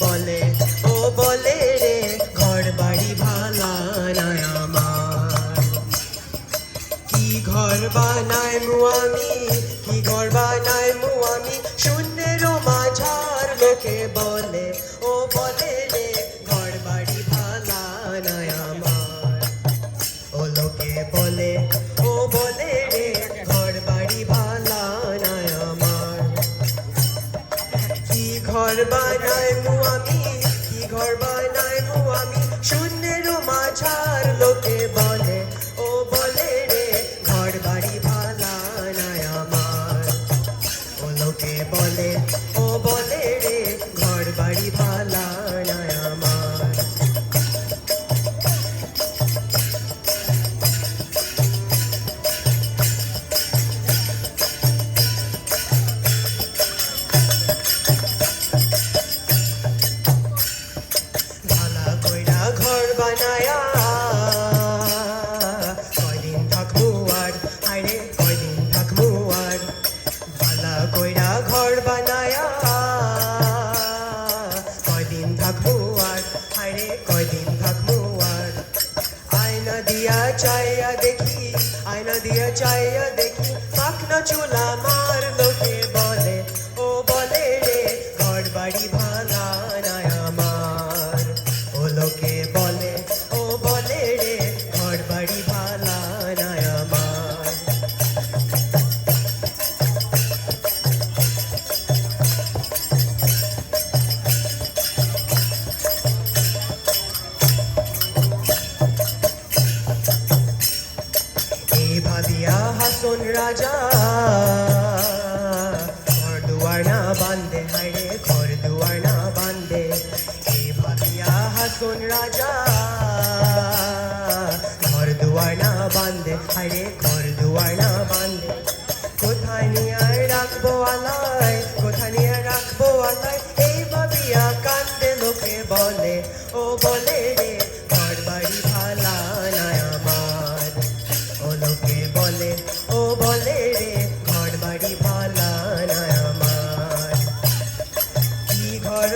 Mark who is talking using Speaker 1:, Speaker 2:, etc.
Speaker 1: বলে, ও বলে রে ঘর বাড়ি ভালা আমার। কি ঘর বানায় মুয়ামি কি ঘর বানায় মুয়ামি শূন্যের মাঝার লোকে বলে, ও বলে রে ঘর বাড়ি ভালা না আমার। ও লোকে বলে ঘর বানায় আমি কি ঘর বানায় আমি শূন্যেরও মাঝার লোকে বলে থাকব আর, আরে কয়দিন থাকব আর? আয়না দিয়া চাইয়া দেখি, আয়না দিয়া চাইয়া দেখি, পাখনা চুলা মার লোকে বলে, ও বলে রে ঘর বাড়ি না আমার। ও লোকে বলে, ও বলে রে ঘর বাড়ি ভাবিয়া রাজা ঘর দুয়ার না বান্ধে হাইরে ঘর দুয়ার না বান্ধে এই ভাবিয়া হাসন রাজা ঘর দুয়ার না বান্ধে হাইরে ঘর দুয়ার না বান্ধে কোথায় নিয়ে রাখব আলাই কোথায় নিয়ে রাখব আলাই এই ভাবিয়া কান্দে লোকে বলে ও বলে রে